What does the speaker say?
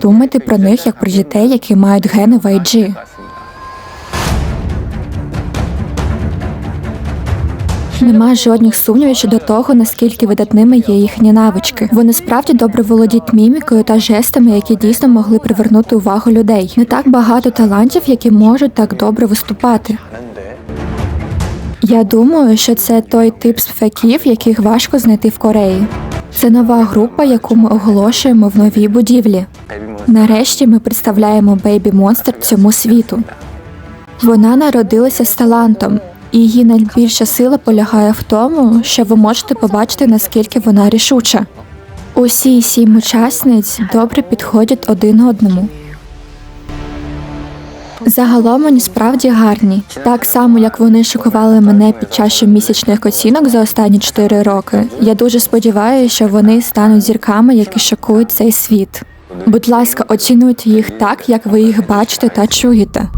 Думайте про них як про дітей, які мають гени в IG. Нема жодних сумнівів щодо того, наскільки видатними є їхні навички. Вони справді добре володіють мімікою та жестами, які дійсно могли привернути увагу людей. Не так багато талантів, які можуть так добре виступати. Я думаю, що це той тип співаків, яких важко знайти в Кореї. Це нова група, яку ми оголошуємо в новій будівлі. Нарешті ми представляємо Бейбі Монстр цьому світу. Вона народилася з талантом, її найбільша сила полягає в тому, що ви можете побачити, наскільки вона рішуча. Усі сім учасниць добре підходять один одному. Загалом вони справді гарні, так само як вони шокували мене під час щомісячних оцінок за останні 4 роки. Я дуже сподіваюся, що вони стануть зірками, які шокують цей світ. Будь ласка, оцінуйте їх так, як ви їх бачите та чуєте.